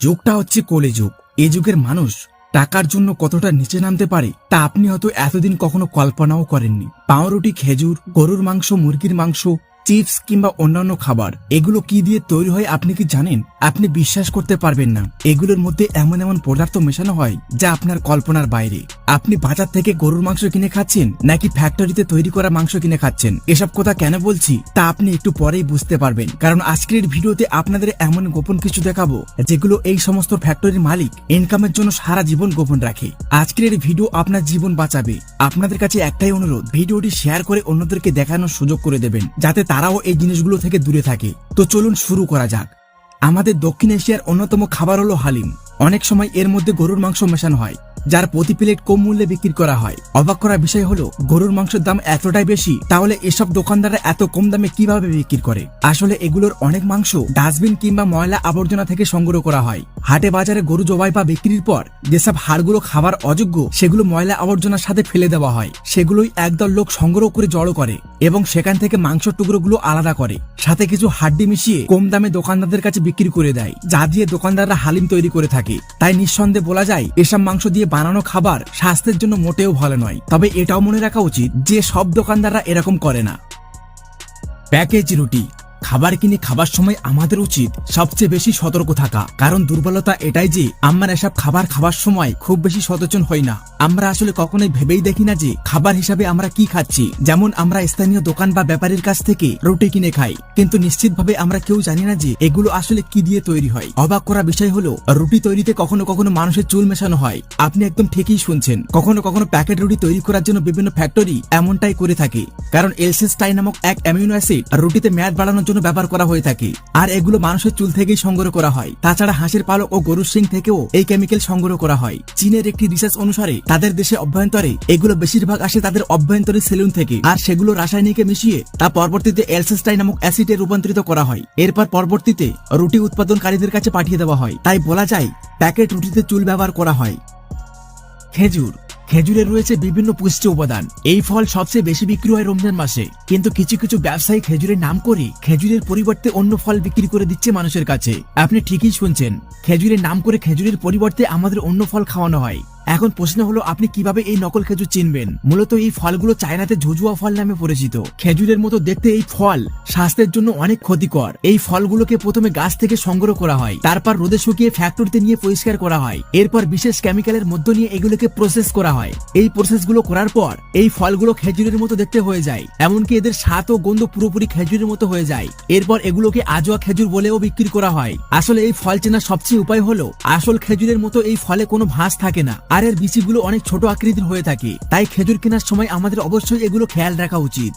যুগটা হচ্ছে কলি যুগ। এ যুগের মানুষ টাকার জন্য কতটা নিচে নামতে পারে, তা আপনি হয়তো এতদিন কখনো কল্পনাও করেননি। পাউরুটি, খেজুর, গরুর মাংস, মুরগির মাংস চিপস কিংবা অন্যান্য খাবার, এগুলো কি দিয়ে তৈরি হয় আপনি কি জানেন? আপনি বিশ্বাস করতে পারবেন না। এগুলোর মধ্যে এমন এমন পদার্থ মেশানো হয় যা আপনার কল্পনার বাইরে। আপনি বাজার থেকে গরুর মাংস কিনে খাচ্ছেন নাকি ফ্যাক্টরিতে তৈরি করা মাংস কিনে খাচ্ছেন? এসব কথা কেন বলছি? তা আপনি একটু পরেই বুঝতে পারবেন। কারণ আজকের ভিডিওতে আপনাদের এমন গোপন কিছু দেখাবো, যেগুলো এই সমস্ত ফ্যাক্টরির মালিক ইনকামের জন্য সারা জীবন গোপন রাখে। আজকের ভিডিও আপনার জীবন বাঁচাবে। আপনাদের কাছে একটাই অনুরোধ, ভিডিওটি শেয়ার করে অন্যদেরকে দেখানোর সুযোগ করে দেবেন, যাতে তারাও এই জিনিসগুলো থেকে দূরে থাকে। তো চলুন শুরু করা যাক। আমাদের দক্ষিণ এশিয়ার অন্যতম খাবার হলো হালিম। অনেক সময় এর মধ্যে গরুর মাংস মেশানো হয়। যার প্রতি প্লেট কম মূল্যে বিক্রি করা হয়। অবাক করার বিষয় হলো, গরুর মাংসের দাম এতটাই বেশি, তাহলে এসব দোকানদাররা এত কম দামে কীভাবে বিক্রি করে? আসলে এগুলোর অনেক মাংস ডাস্টবিন কিংবা ময়লা আবর্জনা থেকে সংগ্রহ করা হয়। হাটে বাজারে গরু জবাই বা বিক্রির পর যেসব হাড়গুলো খাবার অযোগ্য, সেগুলো ময়লা আবর্জনার সাথে ফেলে দেওয়া হয়। সেগুলোই একদল লোক সংগ্রহ করে জড়ো করে এবং সেখান থেকে মাংস টুকরোগুলো আলাদা করে। সাথে কিছু হাড্ডি মিশিয়ে কম দামে দোকানদারদের কাছে বিক্রি করে দেয়, যা দিয়ে দোকানদাররা হালিম তৈরি করে থাকে। তাই নিঃসন্দেহে বলা যায়, এসব মাংস দিয়ে বানানো খাবার স্বাস্থ্যের জন্য মোটেও ভালো নয়। তবে এটাও মনে রাখা উচিত যে সব দোকানদাররা এরকম করে না। প্যাকেজ রুটি। খাবার কিনে খাবার সময় আমাদের উচিত সবচেয়ে বেশি সতর্ক থাকা। কারণ দুর্বলতা এটাই যে, আমরা এসব খাবার খাবার সময় খুব বেশি সচেতন হই না। আমরা আসলে কখনোই ভেবেই দেখি না যে, খাবার হিসাবে আমরা কি খাচ্ছি। যেমন আমরা স্থানীয় দোকান বা ব্যাপারীর কাছ থেকে রুটি কিনে খাই। কিন্তু নিশ্চিতভাবে আমরা কেউ জানি না যে, এগুলো আসলে কি দিয়ে তৈরি হয়। অবাক করা বিষয় হলো, রুটি তৈরিতে কখনো কখনো মানুষের চুল মেশানো হয়। আপনি একদম ঠিকই শুনছেন। কখনো কখনো প্যাকেট রুটি তৈরি করার জন্য বিভিন্ন ফ্যাক্টরি এমনটাই করে থাকে। কারণ এলসেস্টাই নামক এক অ্যামিনো অ্যাসিড রুটিতে মেয়াদ বাড়ানোর জন্য ব্যবহার করা হয়ে থাকে। আর এগুলো মানুষের চুল থেকেই সংগ্রহ করা হয়। তাছাড়া হাঁসের পালক ও গরুর শিং থেকেও এই কেমিক্যাল সংগ্রহ করা হয়। চীনের একটি রিসার্চ অনুসারে তাদের দেশে অভ্যন্তরে এগুলো বেশিরভাগ আসে তাদের অভ্যন্তরীণ সেলুন থেকে। আর সেগুলো রাসায়নিকে মিশিয়ে তা পরবর্তীতে এলসেস্টাই নামক অ্যাসিডে রূপান্তরিত করা হয়। এরপর পরবর্তীতে রুটি উৎপাদনকারীদের কাছে পাঠিয়ে দেওয়া হয়। তাই বলা যায়, প্যাকেট রুটিতে চুল ব্যবহার করা হয়। খেজুর খেজুরে রয়েছে বিভিন্ন পুষ্টি উপাদান। এই ফল সবচেয়ে বেশি বিক্রি হয় রমজান মাসে। কিন্তু কিছু কিছু ব্যবসায়ী খেজুরের নাম করে খেজুরের পরিবর্তে অন্য ফল বিক্রি করে দিচ্ছে মানুষের কাছে। আপনি ঠিকই শুনছেন, খেজুরের নাম করে খেজুরের পরিবর্তে আমাদের অন্য ফল খাওয়ানো হয়। এখন প্রশ্ন হলো, আপনি কীভাবে এই নকল খেজুর চিনবেন? মূলত এই ফলগুলো চায়নাতে ঝুঝুয়া ফল নামে পরিচিত। খেজুরের মতো দেখতে এই ফল স্বাস্থ্যের জন্য অনেক ক্ষতিকর। এই ফলগুলোকে প্রথমে গাছ থেকে সংগ্রহ করা হয়, তারপর রোদে শুকিয়ে ফ্যাক্টরিতে নিয়ে পরিষ্কার করা হয়। এরপর বিশেষ কেমিক্যালের মধ্য নিয়ে এগুলোকে প্রসেস করা হয়। এই প্রসেসগুলো করার পর এই ফলগুলো খেজুরের মতো দেখতে হয়ে যায়, এমনকি এদের স্বাদ ও গন্ধ পুরোপুরি খেজুরের মতো হয়ে যায়। এরপর এগুলোকে আজোয়া খেজুর বলেও বিক্রি করা হয়। আসলে এই ফল চেনার সবচেয়ে উপায় হলো, আসল খেজুরের মতো এই ফলে কোনো ভাঁজ থাকে না। আর এর বিচিগুলো অনেক ছোট আকৃতির হয়ে থাকে। তাই খেজুর কেনার সময় আমাদের অবশ্যই এগুলো খেয়াল রাখা উচিত।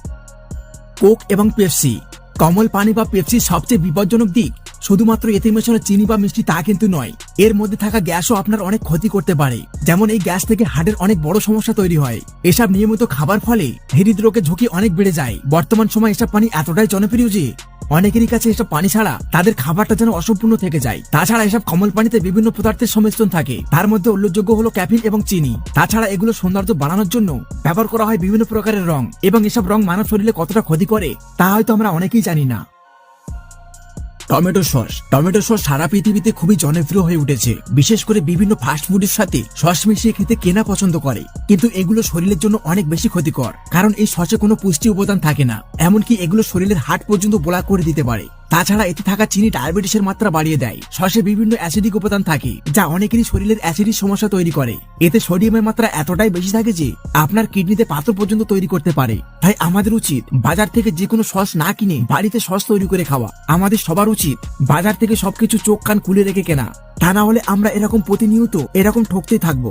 কোক এবং পেপসি। কমল পানি বা পেপসির সবচেয়ে বিপজ্জনক দিক। শুধুমাত্র এতে মেশানো চিনি বা মিষ্টি তা কিন্তু নয়। এর মধ্যে থাকা গ্যাসও আপনার অনেক ক্ষতি করতে পারে। যেমন এই গ্যাস থেকে হার্টের অনেক বড় সমস্যা তৈরি হয়। এসব নিয়মিত খাবার ফলে হৃদরোগের ঝুঁকি অনেক বেড়ে যায়। বর্তমান সময় এসব পানি এতটাই জনপ্রিয় যে অনেকেরই কাছে এসব পানি ছাড়া তাদের খাবারটা যেন অসম্পূর্ণ থেকে যায়। তাছাড়া এসব কমল পানিতে বিভিন্ন পদার্থের সংমিশ্রণ থাকে। তার মধ্যে উল্লেখযোগ্য হলো ক্যাফিন এবং চিনি। তাছাড়া এগুলো সৌন্দর্য বাড়ানোর জন্য ব্যবহার করা হয় বিভিন্ন প্রকারের রং এবং এসব রং মানব শরীরে কতটা ক্ষতি করে তা হয়তো আমরা অনেকেই জানি না। Tomato sauce. টমেটো সস সারা পৃথিবীতে খুবই জনপ্রিয় হয়ে উঠেছে। বিশেষ করে বিভিন্ন ফাস্ট ফুডের সাথে সস মিশিয়ে খেতে কেনা পছন্দ করে। কিন্তু এগুলো শরীরের জন্য অনেক বেশি ক্ষতিকর। কারণ এই সসে কোনো পুষ্টি উপাদান থাকে না। এমনকি এগুলো শরীরের হাট পর্যন্ত বোলা করে দিতে পারে। তাছাড়া এতে থাকা চিনি ডায়াবেটিসের মাত্রা বাড়িয়ে দেয়। সসে বিভিন্ন অ্যাসিডিক উপাদান থাকে, যা অনেকেরই শরীরের অ্যাসিডিক সমস্যা তৈরি করে। এতে সোডিয়ামের মাত্রা এতটাই বেশি থাকে যে, আপনার কিডনিতে পাথর পর্যন্ত তৈরি করতে পারে। তাই আমাদের উচিত বাজার থেকে যে কোনো সস না কিনে বাড়িতে সস তৈরি করে খাওয়া। আমাদের সবার উচিত বাজার থেকে সবকিছু চোখ কান খুলে রেখে কেনা। তা না হলে আমরা এরকম প্রতিনিয়ত এরকম ঠকতেই থাকব।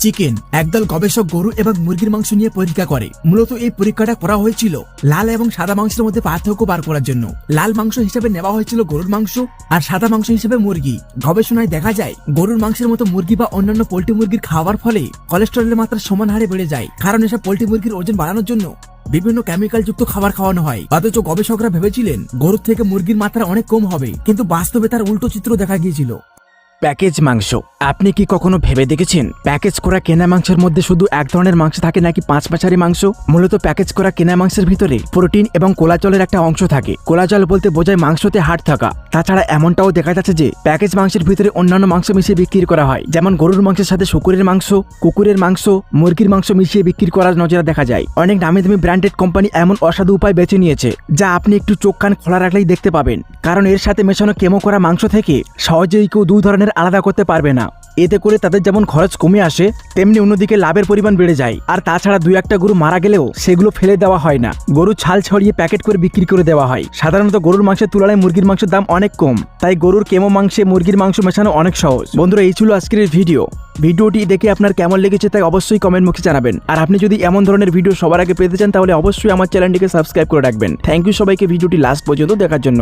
চিকেন, একদল গবেষক গরু এবং মুরগির মাংস নিয়ে পরীক্ষা করে। মূলত এই পরীক্ষাটা করা হয়েছিল লাল এবং সাদা মাংসের মধ্যে পার্থক্য বার করার জন্য। লাল মাংস হিসেবে নেওয়া হয়েছিল গরুর মাংস আর সাদা মাংস হিসেবে মুরগি। গবেষণায় দেখা যায়, গরুর মাংসের মতো মুরগি বা অন্যান্য পোল্ট্রি মুরগির খাওয়ার ফলে কোলেস্টেরলের মাত্রা সমান হারে বেড়ে যায়। কারণ এসব পোল্ট্রি মুরগির ওজন বাড়ানোর জন্য বিভিন্ন কেমিক্যাল যুক্ত খাবার খাওয়ানো হয়। অথচ গবেষকরা ভেবেছিলেন, গরুর থেকে মুরগির মাত্রা অনেক কম হবে। কিন্তু বাস্তবে তার উল্টো চিত্র দেখা গিয়েছিল। প্যাকেজ মাংস। আপনি কি কখনো ভেবে দেখেছেন, প্যাকেজ করা কেনা মাংসের মধ্যে শুধু এক ধরনের মাংস থাকে নাকি পাঁচ পাঁচারি মাংস? মূলত প্যাকেজ করা কেনা মাংসের ভিতরে প্রোটিন এবং কোলাজলের একটা অংশ থাকে। কোলাজল বলতে বোঝায় মাংসতে হাড় থাকা। তাছাড়া এমনটাও দেখা যাচ্ছে যে প্যাকেজ মাংসের ভিতরে অন্যান্য মাংস মিশিয়ে বিক্রি করা হয়। যেমন গরুর মাংসের সাথে শুকুরের মাংস, কুকুরের মাংস, মুরগির মাংস মিশিয়ে বিক্রি করার নজরে দেখা যায়। অনেক দামি দামি ব্র্যান্ডেড কোম্পানি এমন অসাধু উপায় বেছে নিয়েছে, যা আপনি একটু চোখ কান খোলা রাখলেই দেখতে পাবেন। কারণ এর সাথে মেশানো কেমো করা মাংস থেকে সহজেই কেউ দুই ধরনের আলাদা করতে পারবে না। এতে করে তাদের যেমন খরচ কমে আসে, তেমনি অন্যদিকে লাভের পরিমাণ বেড়ে যায়। আর তাছাড়া দুই একটা গরু মারা গেলেও সেগুলো ফেলে দেওয়া হয় না। গরু ছাল ছড়িয়ে প্যাকেট করে বিক্রি করে দেওয়া হয়। সাধারণত গরুর মাংসের তুলনায় মুরগির মাংসের দাম অনেক কম। তাই গরুর কেমো মাংসে মুরগির মাংস মেশানো অনেক সহজ। বন্ধুরা, এই ছিল আজকের ভিডিও। ভিডিওটি দেখে আপনার কেমন লেগেছে তাই অবশ্যই কমেন্ট মুখে জানাবেন। আর আপনি যদি এমন ধরনের ভিডিও সবার আগে পেতে চান, তাহলে অবশ্যই আমার চ্যানেলটিকে সাবস্ক্রাইব করে রাখবেন। থ্যাংক ইউ সবাইকে ভিডিওটি লাস্ট পর্যন্ত দেখার জন্য।